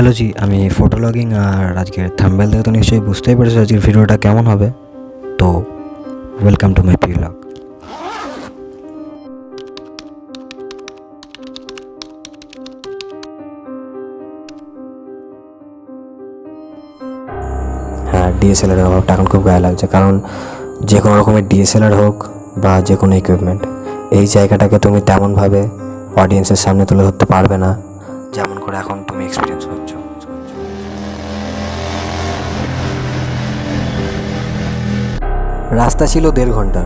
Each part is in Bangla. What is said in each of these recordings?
হ্যালো জি, আমি ফটো লগিং আর আজকের থাম্বেল থেকে তো নিশ্চয়ই বুঝতেই পেরেছ আজকের ভিডিওটা কেমন হবে। তো welcome to my P log হ্যাঁ ডিএসএলআর অভাবটা এখন খুব গায়ে লাগছে, কারণ যে কোনো রকমের ডিএসএলআর হোক বা যে কোনো ইকুইপমেন্ট এই জায়গাটাকে তুমি তেমনভাবে অডিয়েন্সের সামনে তুলে ধরতে পারবে না, যেমন করে এখন তুমি এক্সপিরিয়েন্স রাস্তা ছিল দেড় ঘণ্টার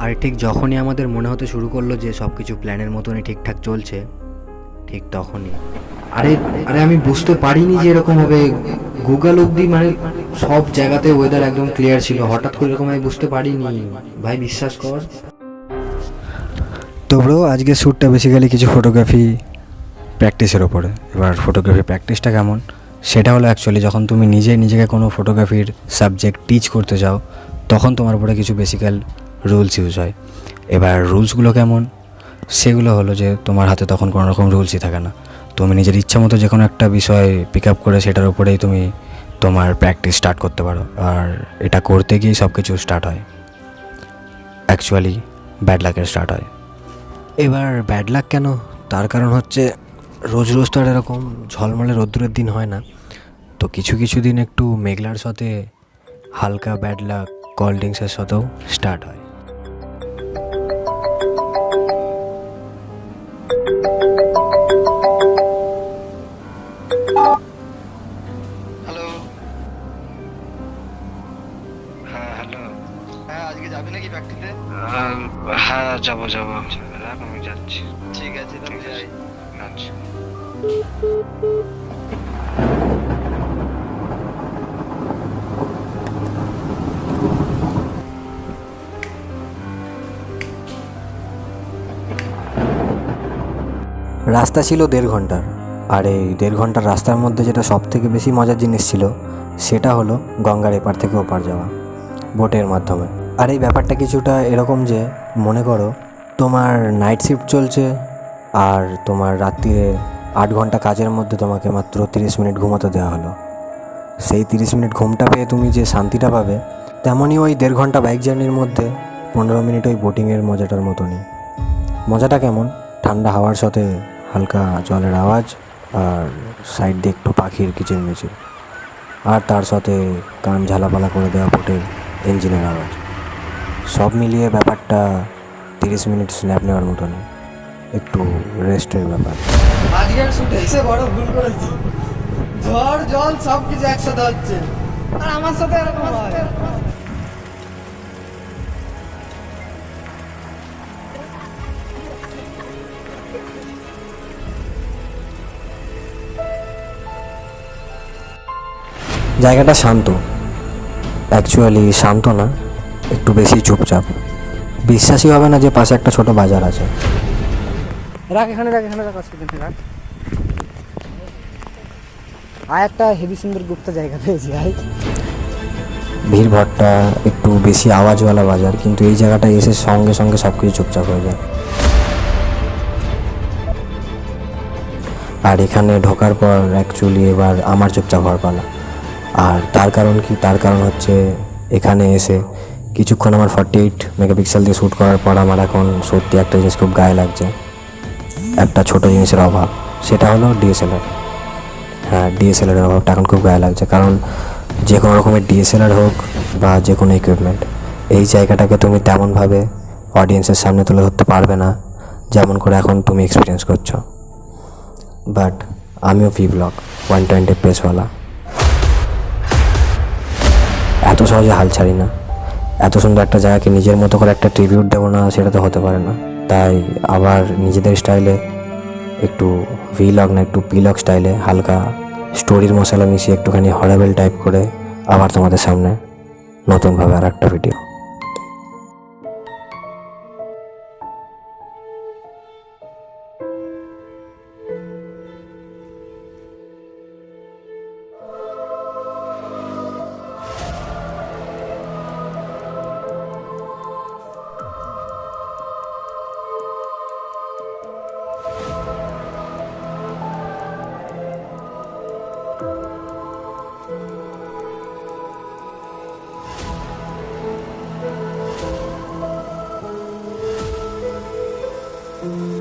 আর ঠিক যখনই আমাদের মনে হতে শুরু করল যে সব কিছু প্ল্যানের মতনই ঠিকঠাক চলছে ঠিক তখনই। আরে আরে আমি বুঝতে পারিনি যে এরকম হবে গুগল অব্দি মানে সব জায়গাতে ওয়েদার একদম ক্লিয়ার ছিল। হঠাৎ করে এরকম আমি বুঝতে পারিনি। ভাই বিশ্বাস কর। তো ব্রো আজকে শ্যুটটা বেসিক্যালি কিছু ফটোগ্রাফি প্র্যাকটিসের ওপরে এবার ফটোগ্রাফি প্র্যাকটিসটা কেমন? সেটা হলো অ্যাকচুয়ালি যখন তুমি নিজে নিজেকে কোনো ফটোগ্রাফির সাবজেক্ট টিচ করতে যাও তখন তোমার উপরে কিছু বেসিক্যাল রুলস ইউজ হয়। এবার রুলসগুলো কেমন? সেগুলো হলো যে তোমার হাতে তখন কোনো রকম রুলসই থাকে না। তুমি নিজের ইচ্ছা মতো যে কোনো একটা বিষয় পিক আপ করে সেটার উপরেই তুমি তোমার প্র্যাকটিস স্টার্ট করতে পারো। আর এটা করতে গিয়েই সব কিছু স্টার্ট হয় অ্যাকচুয়ালি ব্যাড লাকের স্টার্ট হয়। এবার ব্যাড লাক কেন? তার কারণ হচ্ছে রোজ রোজ তো আর এরকম ঝলমলে রোদ্দুরের দিন হয় না। তো কিছু কিছু দিন একটু মেঘলার সাথে হালকা ব্যাড লাক কোল্ড ড্রিঙ্কসের সাথেও স্টার্ট হয়। হ্যালো হ্যাঁ হ্যালো হ্যাঁ আজকে যাবি নাকি প্র্যাকটিসে হ্যাঁ যাব যাব। রাখ আমি যাচ্ছি। ঠিক আছে। তাহলে যাই আচ্ছা। রাস্তা ছিল দেড় ঘণ্টার। আর এই দেড় ঘণ্টার রাস্তার মধ্যে যেটা সব থেকে বেশি মজার জিনিস ছিল, সেটা হলো গঙ্গার এপার থেকে ওপার যাওয়া, বোটের মাধ্যমে। আর এই ব্যাপারটা কিছুটা এরকম যে, মনে করো, তোমার নাইট শিফট চলছে, আর তোমার রাত্রিরে আট ঘণ্টা কাজের মধ্যে তোমাকে মাত্র তিরিশ মিনিট ঘুমাতে দেওয়া হলো। সেই তিরিশ মিনিট ঘুমটা পেয়ে তুমি যে শান্তিটা পাবে, তেমনই ওই দেড় ঘণ্টা বাইক জার্নির মধ্যে পনেরো মিনিট ওই বোটিংয়ের মজাটার মতনই। মজাটা কেমন? ঠান্ডা হাওয়ার সাথে হালকা জলের আওয়াজ আর সাইড দিয়ে একটু পাখির কিচিরমিচির আর তার সাথে কান ঝালাপালা করে দেওয়া বোটের ইঞ্জিনের আওয়াজ। সব মিলিয়ে ব্যাপারটা তিরিশ মিনিট স্ন্যাপ নেওয়ার মতনই। একটু রেস্টের ব্যাপার। আজকের শুটে এসে বড় ভুল করেছি। ঝড়, জল সব কিছু একসাথে হচ্ছে। আর আমার সাথে এরকম হয়। জায়গাটা শান্ত। অ্যাকচুয়ালি শান্ত না একটু বেশি চুপচাপ। বিশ্বাসই হবে না যে পাশে একটা ছোট বাজার আছে। রাখ এখানে রাখ এখানে রাখ আর একটা হেভি সুন্দর গুপ্ত জায়গা পেয়েছি ভাই। ভিড়ভাট্টা একটু বেশি আওয়াজওয়ালা বাজার কিন্তু এই জায়গাটা এসে সঙ্গে সঙ্গে সব কিছু চুপচাপ হয়ে যায়। আর এখানে ঢোকার পর অ্যাকচুয়ালি এবার আমার চুপচাপ হওয়ার পালা। আর তার কারণ কি? তার কারণ হচ্ছে এখানে এসে কিছুক্ষণ আমার ফর্টি এইট মেগাপিক্সেল দিয়ে শ্যুট করার পর আমার এখন সত্যি একটা জিনিস খুব গায়ে লাগছে। একটা ছোট জিনিসের অভাব। সেটা হলো ডিএসএলআর হ্যাঁ ডিএসএলআরের অভাবটা এখন খুব গায়ে লাগছে। কারণ যে কোনো রকমের ডিএসএলআর হোক বা যে কোনো ইকুইপমেন্ট এই জায়গাটাকে তুমি তেমনভাবে অডিয়েন্সের সামনে তুলে ধরতে পারবে না, যেমন করে এখন তুমি এক্সপিরিয়েন্স করছ। বাট আমিও ভি ব্লগ ওয়ান টোয়েন্টি পেসওয়ালা এত সহজে হাল ছাড়ি না। এত সুন্দর একটা জায়গাকে নিজের মতো করে একটা ট্রিবিউট দেবো না, সেটা তো হতে পারে না। তাই আবার নিজেদের স্টাইলে একটু ভি লগ না, একটু পিলগ স্টাইলে হালকা স্টোরির মশলা মিশিয়ে একটুখানি হরাবেল টাইপ করে আবার তোমাদের সামনে নতুনভাবে আর একটা ভিডিও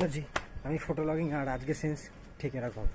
টেকনোলজি আমি ফটো লগিং আর আজকে সেন্স ঠিক এরকম